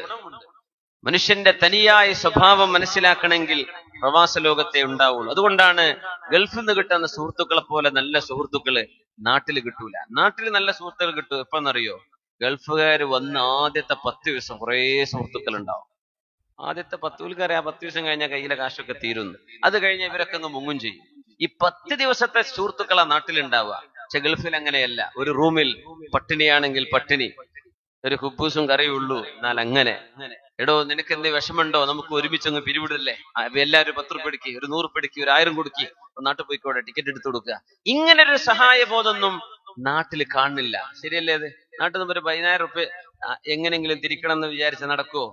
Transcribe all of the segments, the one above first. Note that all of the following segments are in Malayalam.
ഗുണമുണ്ട്. മനുഷ്യന്റെ തനിയായ സ്വഭാവം മനസ്സിലാക്കണമെങ്കിൽ പ്രവാസ ലോകത്തെ ഉണ്ടാവുള്ളൂ. അതുകൊണ്ടാണ് ഗൾഫിൽ നിന്ന് കിട്ടുന്ന സുഹൃത്തുക്കളെ പോലെ നല്ല സുഹൃത്തുക്കൾ നാട്ടിൽ കിട്ടൂല. നാട്ടിൽ നല്ല സുഹൃത്തുക്കൾ കിട്ടും. എപ്പോഴെന്നറിയോ? ഗൾഫുകാർ വന്ന് ആദ്യത്തെ പത്ത് ദിവസം കുറേ സുഹൃത്തുക്കൾ ഉണ്ടാവും ആദ്യത്തെ പത്ത് വിൽക്കാരെ ആ പത്ത് ദിവസം കഴിഞ്ഞാൽ കയ്യിലെ കാശൊക്കെ തീരുന്നു. അത് കഴിഞ്ഞ് ഇവരൊക്കെ ഒന്ന് മുങ്ങും ചെയ്യും. ഈ പത്ത് ദിവസത്തെ സുഹൃത്തുക്കളാ നാട്ടിലുണ്ടാവുക. പക്ഷെ ഗൾഫിൽ അങ്ങനെയല്ല. ഒരു റൂമിൽ പട്ടിണിയാണെങ്കിൽ പട്ടിണി ഒരു ഹുബൂസും കറിയുള്ളൂ എന്നാൽ അങ്ങനെ. എടോ നിനക്ക് എന്ത് വിഷമുണ്ടോ നമുക്ക് ഒരുമിച്ച് അങ്ങ് പിരിവിടല്ലേ എല്ലാവരും പത്ത് റുപ്യ എടുക്കി ഒരു നൂറ് റുപ്യ ഒരു ആയിരം കൊടുക്കി. നാട്ടിൽ പോയിക്കോടെ ടിക്കറ്റ് എടുത്തു കൊടുക്കുക. ഇങ്ങനെ ഒരു സഹായ ബോധമൊന്നും നാട്ടിൽ കാണുന്നില്ല. ശരിയല്ലേ അത്? നാട്ടിൽ നിന്ന് ഒരു പതിനായിരം റുപ്യ എങ്ങനെങ്കിലും തിരിക്കണം എന്ന് വിചാരിച്ച നടക്കുവോ?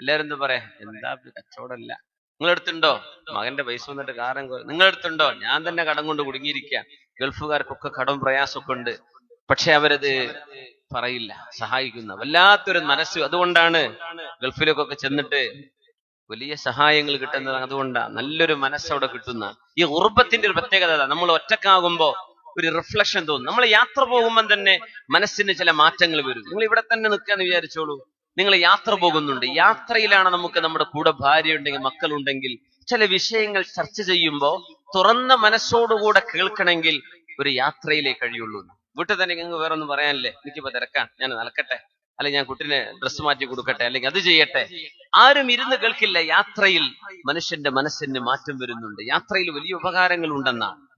എല്ലാരും എന്താ പറയാ? എന്താ കച്ചവടമല്ല. നിങ്ങളെടുത്തുണ്ടോ? മകന്റെ പൈസ വന്നിട്ട് കാരം നിങ്ങളെടുത്തുണ്ടോ? ഞാൻ തന്നെ കടം കൊണ്ട് കുടുങ്ങിയിരിക്കുക ഗൾഫുകാർക്കൊക്കെ കടം പ്രയാസമൊക്കെ ഉണ്ട്. പക്ഷെ അവരത് പറയില്ല സഹായിക്കുന്ന വല്ലാത്തൊരു മനസ്സ്. അതുകൊണ്ടാണ് ഗൾഫിലേക്കൊക്കെ ചെന്നിട്ട് വലിയ സഹായങ്ങൾ കിട്ടുന്നത്. അതുകൊണ്ടാണ് നല്ലൊരു മനസ്സവിടെ കിട്ടുന്ന. ഈ ഉറുപ്പത്തിന്റെ ഒരു പ്രത്യേകത നമ്മൾ ഒറ്റക്കാകുമ്പോ ഒരു റിഫ്ലക്ഷൻ തോന്നും. നമ്മൾ യാത്ര പോകുമ്പോൾ തന്നെ മനസ്സിന് ചില മാറ്റങ്ങൾ വരും. നിങ്ങൾ ഇവിടെ തന്നെ നിൽക്കാന്ന് വിചാരിച്ചോളൂ. നിങ്ങൾ യാത്ര പോകുന്നുണ്ട്. യാത്രയിലാണ് നമുക്ക് നമ്മുടെ കൂടെ ഭാര്യ ഉണ്ടെങ്കിൽ മക്കളുണ്ടെങ്കിൽ ചില വിഷയങ്ങൾ ചർച്ച ചെയ്യുമ്പോൾ തുറന്ന മനസ്സോടുകൂടെ കേൾക്കണമെങ്കിൽ ഒരു യാത്രയിലേ കഴിയുള്ളൂ വീട്ടിൽ തന്നെ നിങ്ങൾക്ക് വേറെ ഒന്നും പറയാനില്ലേ? എനിക്കിപ്പോ തിരക്കാൻ ഞാൻ നടക്കട്ടെ. അല്ലെങ്കിൽ ഞാൻ കുട്ടിനെ ഡ്രസ്സ് മാറ്റി കൊടുക്കട്ടെ. അല്ലെങ്കിൽ അത് ചെയ്യട്ടെ. ആരും ഇരുന്ന് കേൾക്കില്ല. യാത്രയിൽ മനുഷ്യന്റെ മനസ്സിന് മാറ്റം വരുന്നുണ്ട്. യാത്രയിൽ വലിയ ഉപകാരങ്ങൾ ഉണ്ടെന്നാണ്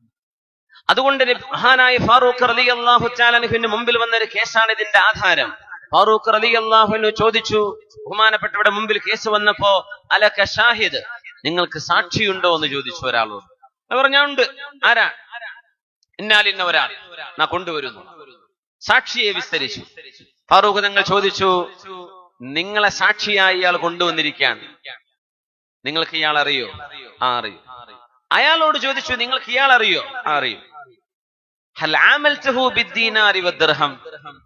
അതുകൊണ്ട് മഹാനായ ഫാറൂഖ് റലി അള്ളാഹു ചാലനുഹിന്റെ മുമ്പിൽ വന്ന ഒരു കേസാണ് ഇതിന്റെ ആധാരം. ഫാറൂഖ് റലി അള്ളാഹുനു ചോദിച്ചു ബഹുമാനപ്പെട്ടവരുടെ മുമ്പിൽ കേസ് വന്നപ്പോ അലക ഷാഹിദ് നിങ്ങൾക്ക് സാക്ഷിയുണ്ടോ എന്ന് ചോദിച്ചു ഒരാളോട്. അവർ പറഞ്ഞാ ഉണ്ട്. ആരാ? ഇന്നാലിന്ന ഒരാൾ നാ കൊണ്ടുവരുന്നു. സാക്ഷിയെ വിസ്തരിച്ചു. ഫാറൂഖ് തങ്ങൾ ചോദിച്ചു നിങ്ങളെ സാക്ഷിയായി ഇയാൾ കൊണ്ടുവന്നിരിക്കുകയാണ്. നിങ്ങൾക്ക് ഇയാൾ അറിയോ? ആ അറിയും. അയാളോട് ചോദിച്ചു നിങ്ങൾക്ക് ഇയാൾ അറിയോ? ആ അറിയും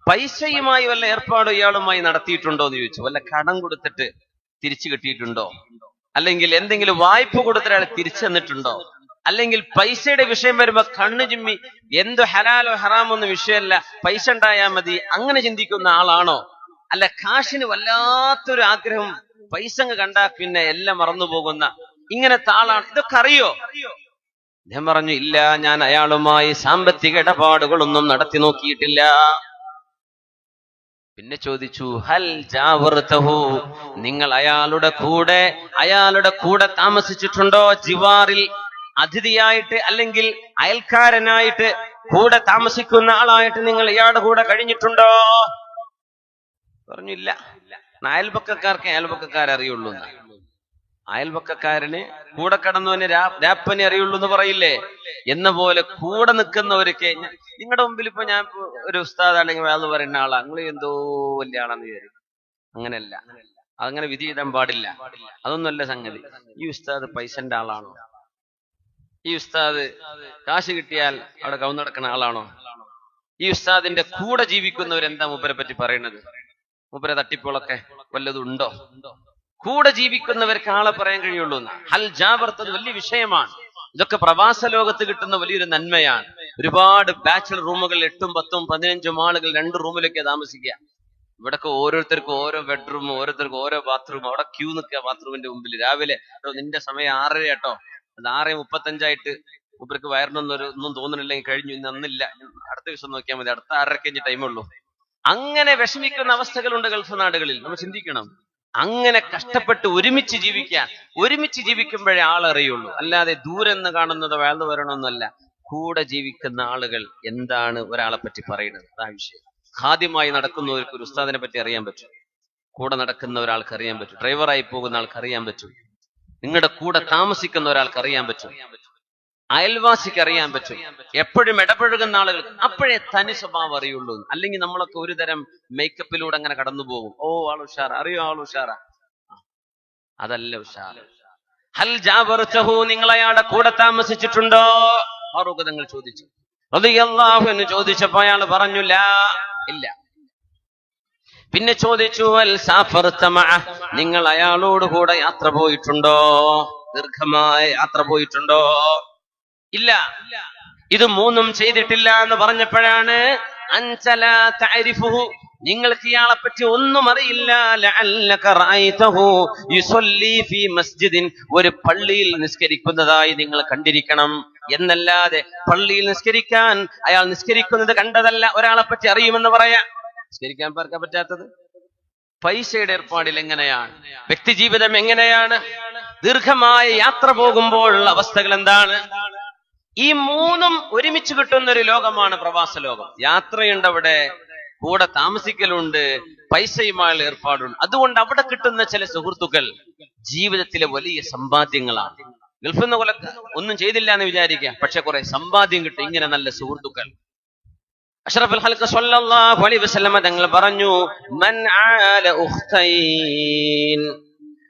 പൈസയുമായി വല്ല ഏർപ്പാട് ഇയാളുമായി നടത്തിയിട്ടുണ്ടോ? എന്ന് ചോദിച്ചു. വല്ല കടം കൊടുത്തിട്ട് തിരിച്ചു കിട്ടിയിട്ടുണ്ടോ? അല്ലെങ്കിൽ എന്തെങ്കിലും വായ്പ കൊടുത്തിട്ട് അയാൾ തിരിച്ചു തന്നിട്ടുണ്ടോ? അല്ലെങ്കിൽ പൈസയുടെ വിഷയം വരുമ്പോ കണ്ണു ചിമ്മി എന്ത് ഹലാലോ ഹറാമോ ഒന്നും വിഷയമല്ല. പൈസ ഉണ്ടായാൽ മതി. അങ്ങനെ ചിന്തിക്കുന്ന ആളാണോ? അല്ല കാശിന് വല്ലാത്തൊരു ആഗ്രഹം പൈസ കണ്ടാ പിന്നെ എല്ലാം മറന്നു പോകുന്ന. ഇങ്ങനത്തെ ആളാണ്. ഇതൊക്കെ അറിയോ? ഞാൻ പറഞ്ഞു ഇല്ല ഞാൻ അയാളുമായി സാമ്പത്തിക ഇടപാടുകളൊന്നും നടത്തി നോക്കിയിട്ടില്ല. പിന്നെ ചോദിച്ചു ഹൽ ജാവർത്തഹു നിങ്ങൾ അയാളുടെ കൂടെ അയാളുടെ കൂടെ താമസിച്ചിട്ടുണ്ടോ? ജിവാറിൽ അതിഥിയായിട്ട് അല്ലെങ്കിൽ അയൽക്കാരനായിട്ട് കൂടെ താമസിക്കുന്ന ആളായിട്ട് നിങ്ങൾ ഇയാളുടെ കൂടെ കഴിഞ്ഞിട്ടുണ്ടോ? പറഞ്ഞില്ല. അയൽപക്കക്കാർക്ക് അയൽപക്കക്കാരെ അറിയുള്ളൂ എന്ന്. അയൽപക്കക്കാരന് കൂടെ കടന്നവന് രാപ്പനെ അറിയുള്ളൂ എന്ന് പറയില്ലേ? എന്ന പോലെ കൂടെ നിൽക്കുന്നവരൊക്കെ നിങ്ങളുടെ മുമ്പിൽ ഇപ്പൊ ഞാൻ ഒരു ഒരു ഉസ്താദാണെങ്കിൽ വേറെ പറയുന്ന ആളാ. നിങ്ങൾ എന്തോ വലിയ ആളാന്ന് വിചാരിക്കും അങ്ങനല്ല. അതങ്ങനെ വിധി എഴുതാൻ പാടില്ല. അതൊന്നുമല്ല സംഗതി. ഈ ഉസ്താദ് പൈസന്റെ ആളാണോ? ഈ ഉസ്താദ് കാശ് കിട്ടിയാൽ അവിടെ കൗന്നടക്കുന്ന ആളാണോ? ഈ ഉസ്താദിന്റെ കൂടെ ജീവിക്കുന്നവരെന്താ മൂപ്പരെ പറ്റി പറയുന്നത് മൂപ്പരെ തട്ടിപ്പുകളൊക്കെ വല്ലതും ഉണ്ടോ? കൂടെ ജീവിക്കുന്നവർക്ക് ആളെ പറയാൻ കഴിയുള്ളൂ. ഹൽ ജാബർത്തത് വലിയ വിഷയമാണ്. ഇതൊക്കെ പ്രവാസ ലോകത്ത് കിട്ടുന്ന വലിയൊരു നന്മയാണ്. ഒരുപാട് ബാച്ചിലർ റൂമുകൾ എട്ടും പത്തും പതിനഞ്ചും ആളുകൾ രണ്ട് റൂമിലൊക്കെ താമസിക്കുക. ഇവിടൊക്കെ ഓരോരുത്തർക്കും ഓരോ ബെഡ്റൂം ഓരോരുത്തർക്കും ഓരോ ബാത്റൂം അവിടെ ക്യൂ നിൽക്കുക ബാത്റൂമിന്റെ മുമ്പിൽ. രാവിലെ "എടോ, നിന്റെ സമയം ആറര കേട്ടോ അത് ആറ് മുപ്പത്തഞ്ചായിട്ട് മൂപ്പർക്ക് വയറിനൊന്നൊരു ഒന്നും തോന്നണില്ലെങ്കിൽ കഴിഞ്ഞു ഇന്ന് അന്നില്ല. അടുത്ത ദിവസം നോക്കിയാൽ മതി. അടുത്ത ആറരക്കഞ്ച് ടൈമുള്ളൂ അങ്ങനെ വിഷമിക്കുന്ന അവസ്ഥകളുണ്ട് ഗൾഫ് നാടുകളിൽ. നമ്മൾ ചിന്തിക്കണം. അങ്ങനെ കഷ്ടപ്പെട്ട് ഒരുമിച്ച് ജീവിക്കാൻ ഒരുമിച്ച് ജീവിക്കുമ്പോഴേ ആളറിയുള്ളൂ. അല്ലാതെ ദൂരെന്ന് കാണുന്നത് വേൾന്ന് വരണമെന്നല്ല. കൂടെ ജീവിക്കുന്ന ആളുകൾ എന്താണ് ഒരാളെ പറ്റി പറയുന്നത്? അതാ വിഷയം. ആദ്യമായി നടക്കുന്നവർക്ക് ഒരു ഉസ്താദിനെ പറ്റി അറിയാൻ പറ്റും. കൂടെ നടക്കുന്ന ഒരാൾക്ക് അറിയാൻ പറ്റും. ഡ്രൈവറായി പോകുന്ന ആൾക്ക് അറിയാൻ പറ്റും. നിങ്ങളുടെ കൂടെ താമസിക്കുന്ന ഒരാൾക്ക് അറിയാൻ പറ്റും. അയൽവാസിക്ക് അറിയാൻ പറ്റും. എപ്പോഴും ഇടപഴകുന്ന ആളുകൾ അപ്പോഴേ തനി സ്വഭാവം അറിയുള്ളൂ. അല്ലെങ്കിൽ നമ്മളൊക്കെ ഒരു തരം മേക്കപ്പിലൂടെ അങ്ങനെ കടന്നു പോകും. ഓ ആൾ ഉഷാറ. അറിയോ ആൾ ഉഷാറ? അതല്ല ഉഷാർ ഹൽ ജാബർത്തഹു നിങ്ങൾ അയാളുടെ കൂടെ താമസിച്ചിട്ടുണ്ടോ? ഫാറൂഖ് തങ്ങൾ ചോദിച്ചു. ചോദിച്ചപ്പോ അയാൾ പറഞ്ഞു ഇല്ല. പിന്നെ ചോദിച്ചു അൽ നിങ്ങൾ അയാളോട് കൂടെ യാത്ര പോയിട്ടുണ്ടോ? ദീർഘമായ യാത്ര പോയിട്ടുണ്ടോ? ഇല്ല. ഇത് മൂന്നും ചെയ്തിട്ടില്ല എന്ന് പറഞ്ഞപ്പോഴാണ് അഞ്ചല താരിഫുഹു നിങ്ങൾക്ക് ഇയാളെ പറ്റി ഒന്നും അറിയില്ല. ഒരു പള്ളിയിൽ നിസ്കരിക്കുന്നതായി നിങ്ങൾ കണ്ടിരിക്കണം. എന്നല്ലാതെ പള്ളിയിൽ നിസ്കരിക്കാൻ അയാൾ നിസ്കരിക്കുന്നത് കണ്ടതല്ല. ഒരാളെ പറ്റി അറിയുമെന്ന് പറയാ. നിസ്കരിക്കാൻ പാർക്കാൻ പറ്റാത്തത്? പൈസയുടെ ഏർപ്പാടിൽ എങ്ങനെയാണ്? വ്യക്തി ജീവിതം എങ്ങനെയാണ്? ദീർഘമായ യാത്ര പോകുമ്പോഴുള്ള അവസ്ഥകൾ എന്താണ്? ഈ മൂന്നും ഒരുമിച്ച് കിട്ടുന്ന ഒരു ലോകമാണ് പ്രവാസ ലോകം. യാത്രയുണ്ട് അവിടെ കൂടെ താമസിക്കലുണ്ട് പൈസയുമായുള്ള ഏർപ്പാടുണ്ട്. അതുകൊണ്ട് അവിടെ കിട്ടുന്ന ചില സുഹൃത്തുക്കൾ ജീവിതത്തിലെ വലിയ സമ്പാദ്യങ്ങളാണ്. ഗൾഫിൽ നിന്ന് കൊല ഒന്നും ചെയ്തില്ല എന്ന് വിചാരിക്കുക പക്ഷെ കുറെ സമ്പാദ്യം കിട്ടും. ഇങ്ങനെ നല്ല സുഹൃത്തുക്കൾ. അഷ്റഫുൽ ഖൽഖ് സ്വല്ലല്ലാഹു അലൈഹി വസല്ലമ തങ്ങൾ പറഞ്ഞു മൻ ആല ഉഖ്തൈൻ.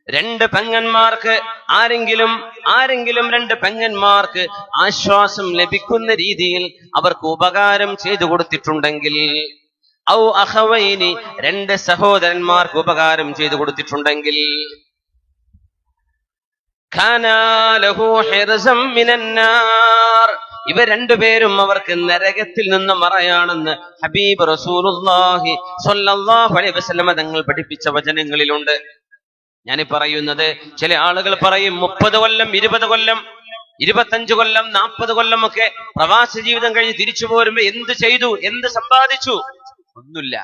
രണ്ട് പെങ്ങന്മാർക്ക് ആരെങ്കിലും ആരെങ്കിലും രണ്ട് പെങ്ങന്മാർക്ക് ആശ്വാസം ലഭിക്കുന്ന രീതിയിൽ അവർക്ക് ഉപകാരം ചെയ്തു കൊടുത്തിട്ടുണ്ടെങ്കിൽ ഔ അഹവൈനി രണ്ട് സഹോദരന്മാർക്ക് ഉപകാരം ചെയ്തു കൊടുത്തിട്ടുണ്ടെങ്കിൽ ഖാനാലഹു ഹിർസം മിനന്നാർ ഇവർ രണ്ടുപേരും അവർക്ക് നരകത്തിൽ നിന്ന് മറയാണെന്ന് ഹബീബ് റസൂലുള്ളാഹി സ്വല്ലല്ലാഹു അലൈഹി വസല്ലമ തങ്ങൾ പഠിപ്പിച്ച വചനങ്ങളിലുണ്ട്. ഞാൻ പറയുന്നത് ചില ആളുകൾ പറയും മുപ്പത് കൊല്ലം ഇരുപത് കൊല്ലം ഇരുപത്തഞ്ച് കൊല്ലം നാൽപ്പത് കൊല്ലം ഒക്കെ പ്രവാസ ജീവിതം കഴിഞ്ഞ് തിരിച്ചു പോരുമ്പോ എന്ത് ചെയ്തു? എന്ത് സമ്പാദിച്ചു? ഒന്നുമില്ല.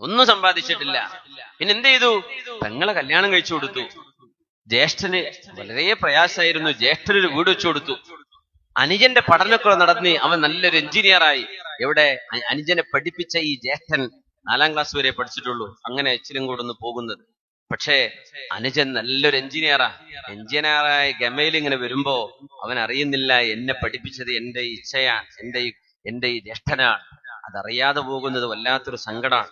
ഒന്നും സമ്പാദിച്ചിട്ടില്ല. പിന്നെ എന്ത് ചെയ്തു? തങ്ങളെ കല്യാണം കഴിച്ചു കൊടുത്തു. ജ്യേഷ്ഠന് വളരെ പ്രയാസമായിരുന്നു. ജ്യേഷ്ഠനൊരു വീട് വെച്ചു കൊടുത്തു. അനുജന്റെ പഠനമൊക്കെ നടന്ന് അവൻ നല്ലൊരു എഞ്ചിനീയറായി എവിടെ? അനുജനെ പഠിപ്പിച്ച ഈ ജ്യേഷ്ഠൻ നാലാം ക്ലാസ് വരെ പഠിച്ചിട്ടുള്ളൂ. അങ്ങനെ അച്ഛനും കൂടെ ഒന്ന് പോകുന്നത്. പക്ഷേ അനുജൻ നല്ലൊരു എഞ്ചിനീയറാ എഞ്ചിനീയറായ ഗമയിൽ ഇങ്ങനെ വരുമ്പോ അവൻ അറിയുന്നില്ല എന്നെ പഠിപ്പിച്ചത് എന്റെ ഇച്ഛയാണ് എന്റെ എന്റെ ഈ ജ്യേഷ്ഠനാണ് അതറിയാതെ പോകുന്നത് വല്ലാത്തൊരു സങ്കടമാണ്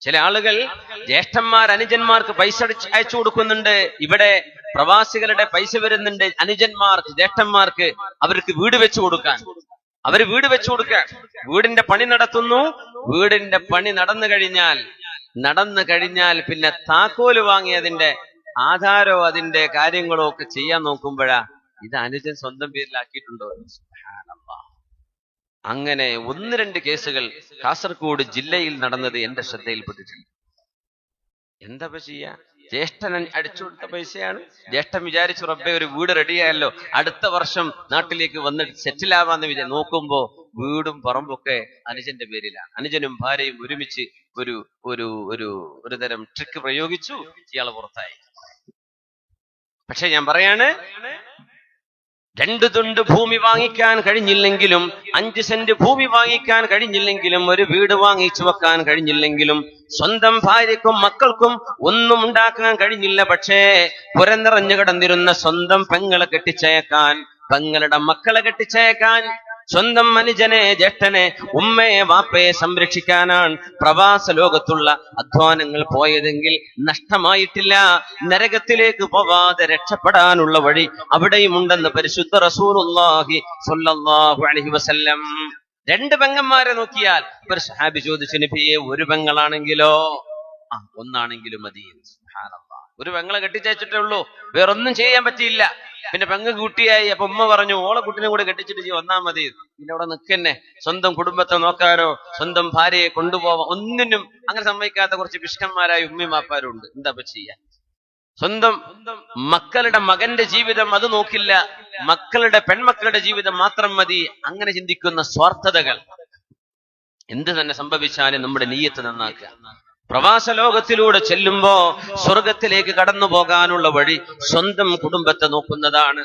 ചില ആളുകൾ ജ്യേഷ്ഠന്മാർ അനുജന്മാർക്ക് പൈസ അയച്ചു കൊടുക്കുന്നുണ്ട്. ഇവിടെ പ്രവാസികളുടെ പൈസ വരുന്നുണ്ട് അനുജന്മാർക്ക് ജ്യേഷ്ഠന്മാർക്ക് അവർക്ക് വീട് വെച്ചു കൊടുക്കാൻ. അവർ വീട് വെച്ചു കൊടുക്കാൻ. വീടിന്റെ പണി നടത്തുന്നു. വീടിന്റെ പണി നടന്നു കഴിഞ്ഞാൽ നടന്നു കഴിഞ്ഞാൽ പിന്നെ താക്കോൽ വാങ്ങിയതിന്റെ ആധാരോ അതിന്റെ കാര്യങ്ങളോ ഒക്കെ ചെയ്യാൻ നോക്കുമ്പോഴാ ഇത് അനുജൻ സ്വന്തം പേരിലാക്കിയിട്ടുണ്ടോ. അങ്ങനെ ഒന്ന് രണ്ട് കേസുകൾ കാസർഗോഡ് ജില്ലയിൽ നടന്നത് എന്റെ ശ്രദ്ധയിൽപ്പെട്ടിട്ടുണ്ട്. എന്താ ചെയ്യാ? ജ്യേഷ്ഠൻ അടിച്ചു കൊടുത്ത പൈസയാണ്. ജ്യേഷ്ഠൻ വിചാരിച്ചു റബ്ബെ ഒരു വീട് റെഡിയായല്ലോ. അടുത്ത വർഷം നാട്ടിലേക്ക് വന്നിട്ട് സെറ്റിൽ ആവാന്ന് വിചാരിച്ചു നോക്കുമ്പോ വീടും പറമ്പൊക്കെ അനുജന്റെ പേരിലാണ്. അനുജനും ഭാര്യയും ഒരുമിച്ച് ഒരു ഒരു ഒരു ഒരു തരം ട്രിക്ക് പ്രയോഗിച്ചു. ഇയാൾ പുറത്തായി. പക്ഷെ ഞാൻ പറയാണ് രണ്ട് തുണ്ട് ഭൂമി വാങ്ങിക്കാൻ കഴിഞ്ഞില്ലെങ്കിലും അഞ്ച് സെന്റ് ഭൂമി വാങ്ങിക്കാൻ കഴിഞ്ഞില്ലെങ്കിലും ഒരു വീട് വാങ്ങിച്ചു വെക്കാൻ കഴിഞ്ഞില്ലെങ്കിലും സ്വന്തം ഭാര്യക്കും മക്കൾക്കും ഒന്നും ഉണ്ടാക്കാൻ കഴിഞ്ഞില്ല. പക്ഷേ പുരനിറഞ്ഞു കിടന്നിരുന്ന സ്വന്തം പെങ്ങളെ കെട്ടിച്ചേക്കാൻ പെങ്ങളുടെ മക്കളെ കെട്ടിച്ചയക്കാൻ സ്വന്തം അനുജനെ ജ്യേഷ്ഠനെ ഉമ്മയെ വാപ്പയെ സംരക്ഷിക്കാനാണ് പ്രവാസ ലോകത്തുള്ള അധ്വാനങ്ങൾ പോയതെങ്കിൽ നഷ്ടമായിട്ടില്ല. നരകത്തിലേക്ക് പോവാതെ രക്ഷപ്പെടാനുള്ള വഴി അവിടെയും ഉണ്ടെന്ന് പരിശുദ്ധ റസൂലുള്ളാഹി സ്വല്ലല്ലാഹു അലൈഹി വസല്ലം. രണ്ട് പെങ്ങന്മാരെ നോക്കിയാൽ ഒരു സഹാബി ചോദിച്ചു നബിയെ ഒരു പെങ്ങളാണെങ്കിലോ? ആ ഒന്നാണെങ്കിലും മതി. സുബ്ഹാനല്ലാഹ്. ഒരു പെങ്ങളെ കെട്ടിച്ചേച്ചിട്ടേ ഉള്ളൂ. വേറൊന്നും ചെയ്യാൻ പറ്റിയില്ല. പിന്നെ പെങ്ങ് കുട്ടിയായി. അപ്പൊ ഉമ്മ പറഞ്ഞു ഓളെ കുട്ടിനെ കൂടെ കെട്ടിച്ചിട്ട് ചെയ്യും ഒന്നാം മതി. പിന്നെ അവിടെ നിൽക്കന്നെ സ്വന്തം കുടുംബത്തെ നോക്കാനോ സ്വന്തം ഭാര്യയെ കൊണ്ടുപോവാ ഒന്നിനും അങ്ങനെ സമ്മതിക്കാത്ത കുറച്ച് പിഷ്കന്മാരായ ഉമ്മമാപ്പാരും ഉണ്ട്. എന്താ ചെയ്യാ? സ്വന്തം മക്കളുടെ മകന്റെ ജീവിതം അത് നോക്കില്ല. മക്കളുടെ പെൺമക്കളുടെ ജീവിതം മാത്രം മതി. അങ്ങനെ ചിന്തിക്കുന്ന സ്വാർത്ഥതകൾ. എന്ത് തന്നെ സംഭവിച്ചാലും നമ്മുടെ നീയത്ത് നന്നാക്കുക. പ്രവാസ ലോകത്തിലൂടെ ചെല്ലുമ്പോ സ്വർഗത്തിലേക്ക് കടന്നു പോകാനുള്ള വഴി സ്വന്തം കുടുംബത്തെ നോക്കുന്നതാണ്.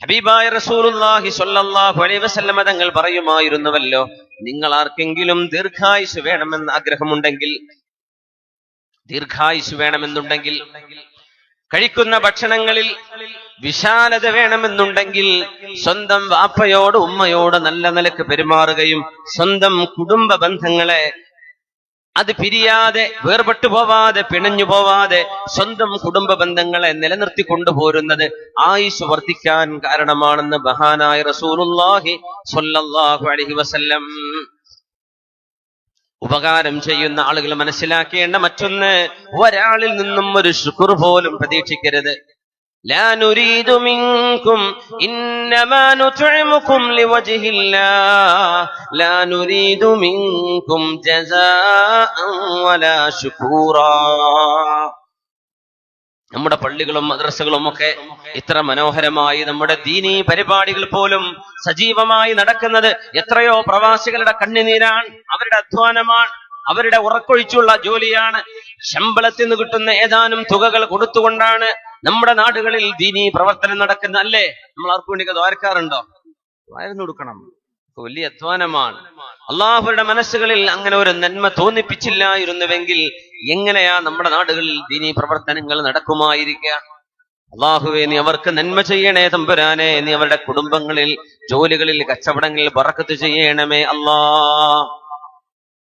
ഹബീബായ റസൂലുള്ളാഹി സ്വല്ലല്ലാഹു അലൈഹി വസല്ലമ തങ്ങൾ പറയുമായിരുന്നുവല്ലോ നിങ്ങൾ ആർക്കെങ്കിലും ദീർഘായുസ് വേണമെന്ന് ആഗ്രഹമുണ്ടെങ്കിൽ ദീർഘായുസ് വേണമെന്നുണ്ടെങ്കിൽ കഴിക്കുന്ന ഭക്ഷണങ്ങളിൽ വിശാലത വേണമെന്നുണ്ടെങ്കിൽ സ്വന്തം വാപ്പയോട് ഉമ്മയോട് നല്ല നിലയ്ക്ക് പെരുമാറുകയും സ്വന്തം കുടുംബ ബന്ധങ്ങളെ അത് പിരിയാതെ വേർപെട്ടു പോവാതെ പിണഞ്ഞു പോവാതെ സ്വന്തം കുടുംബ ബന്ധങ്ങളെ നിലനിർത്തി കൊണ്ടുപോരുന്നത് ആയുസ് വർദ്ധിക്കാൻ കാരണമാണെന്ന് ബഹാനായ റസൂലുല്ലാഹി സൊല്ലാഹു അലഹി വസല്ലം ഉപകാരം ചെയ്യുന്ന ആളുകൾ മനസ്സിലാക്കേണ്ട മറ്റൊന്ന് ഒരാളിൽ നിന്നും ഒരു ശുക്ർ പോലും പ്രതീക്ഷിക്കരുത്. لا نريد منكم إنما نطعمكم لوجه الله لا نريد منكم جزاء ولا شكورا നമ്മുടെ പള്ളികളും മദ്രസകളും ഒക്കെ ഇത്ര മനോഹരമായി നമ്മുടെ ദീനീ പരിപാടികൾ പോലും സജീവമായി നടക്കുന്നത് എത്രയോ പ്രവാസികളുടെ കണ്ണുനീരാണ് അവരുടെ അധ്വാനമാണ് അവരുടെ ഉറക്കൊഴിച്ചുള്ള ജോലിയാണ് ശമ്പളത്തിൽ നിന്ന് കിട്ടുന്ന ഏതാനും തുകകൾ കൊടുത്തുകൊണ്ടാണ് നമ്മുടെ നാടുകളിൽ ദീനി പ്രവർത്തനം നടക്കുന്ന അല്ലേ നമ്മൾ ആർക്കു വേണ്ടി ദ്വാരക്കാറുണ്ടോ ദ്വാരം കൊടുക്കണം. വലിയ അധ്വാനമാണ്. അള്ളാഹുരുടെ മനസ്സുകളിൽ അങ്ങനെ ഒരു നന്മ തോന്നിപ്പിച്ചില്ലായിരുന്നുവെങ്കിൽ എങ്ങനെയാ നമ്മുടെ നാടുകളിൽ ദീനി പ്രവർത്തനങ്ങൾ നടക്കുമായിരിക്കുക അള്ളാഹുവെ നീ അവർക്ക് നന്മ ചെയ്യണേ തമ്പുരാനെ. നീ അവരുടെ കുടുംബങ്ങളിൽ ജോലികളിൽ കച്ചവടങ്ങളിൽ വറക്കത്ത് ചെയ്യണമേ അല്ലാ